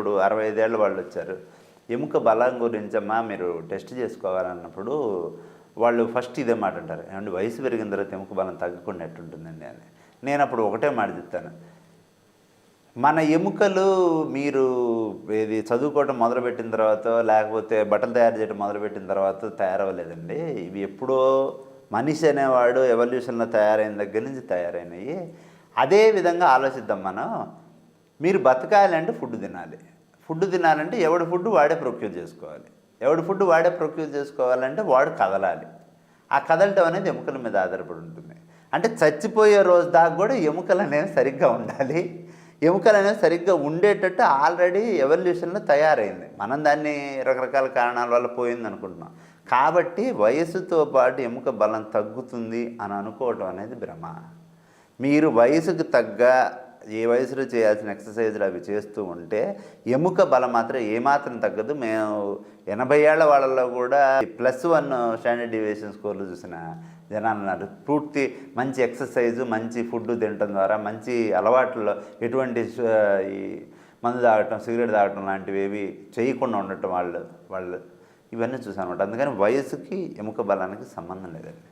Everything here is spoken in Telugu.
ఇప్పుడు అరవై ఐదేళ్ళ వాళ్ళు వచ్చారు ఎముక బలం గురించమ్మా మీరు టెస్ట్ చేసుకోవాలన్నప్పుడు వాళ్ళు ఫస్ట్ ఇదే మాట అంటారు. ఏమంటే వయసు పెరిగిన తర్వాత ఎముక బలం తగ్గకుండా ఎట్టుంటుందండి అని. నేను అప్పుడు ఒకటే మాట చెప్తాను. మన ఎముకలు మీరు ఇది చదువుకోవటం మొదలుపెట్టిన తర్వాత లేకపోతే బట్టలు తయారు చేయడం మొదలుపెట్టిన తర్వాత తయారవ్వలేదండి. ఇవి ఎప్పుడో మనిషి అనేవాడు ఎవల్యూషన్లో తయారైన దగ్గర నుంచి తయారైనవి అదే విధంగా ఆలోచిద్దాం మనం. మీరు బతకాలంటే ఫుడ్ తినాలి. ఫుడ్ తినాలంటే ఎవడి ఫుడ్ వాడే ప్రొక్యూర్ చేసుకోవాలి. ఎవడి ఫుడ్ వాడే ప్రొక్యూర్ చేసుకోవాలంటే వాడు కదలాలి. ఆ కదలటం అనేది ఎముకల మీద ఆధారపడి ఉంటుంది. అంటే చచ్చిపోయే రోజు దాకా కూడా ఎముకలు అనేవి సరిగ్గా ఉండాలి. ఎముకలు అనేవి సరిగ్గా ఉండేటట్టు ఆల్రెడీ ఎవల్యూషన్లో తయారైంది. మనం దాన్ని రకరకాల కారణాల వల్ల పోయింది అనుకుంటున్నాం. కాబట్టి వయసుతో పాటు ఎముక బలం తగ్గుతుంది అని అనుకోవటం అనేది భ్రమ. మీరు వయసుకు తగ్గ ఏ వయసులో చేయాల్సిన ఎక్సర్సైజ్లు అవి చేస్తూ ఉంటే ఎముక బలం మాత్రం ఏమాత్రం తగ్గదు. మేము ఎనభై ఏళ్ళ వాళ్ళలో కూడా ప్లస్ వన్ స్టాండర్డ్ డివియేషన్ స్కోర్లు చూసిన జనాలు ఉన్నారు. పూర్తి మంచి ఎక్సర్సైజు మంచి ఫుడ్ తినటం ద్వారా మంచి అలవాట్లలో ఎటువంటి ఈ మందు తాగటం సిగరెట్ తాగటం లాంటివి ఏవి చేయకుండా ఉండటం వాళ్ళు వాళ్ళు ఇవన్నీ చూసాను అనమాట అందుకని వయసుకి ఎముక బలానికి సంబంధం లేదండి.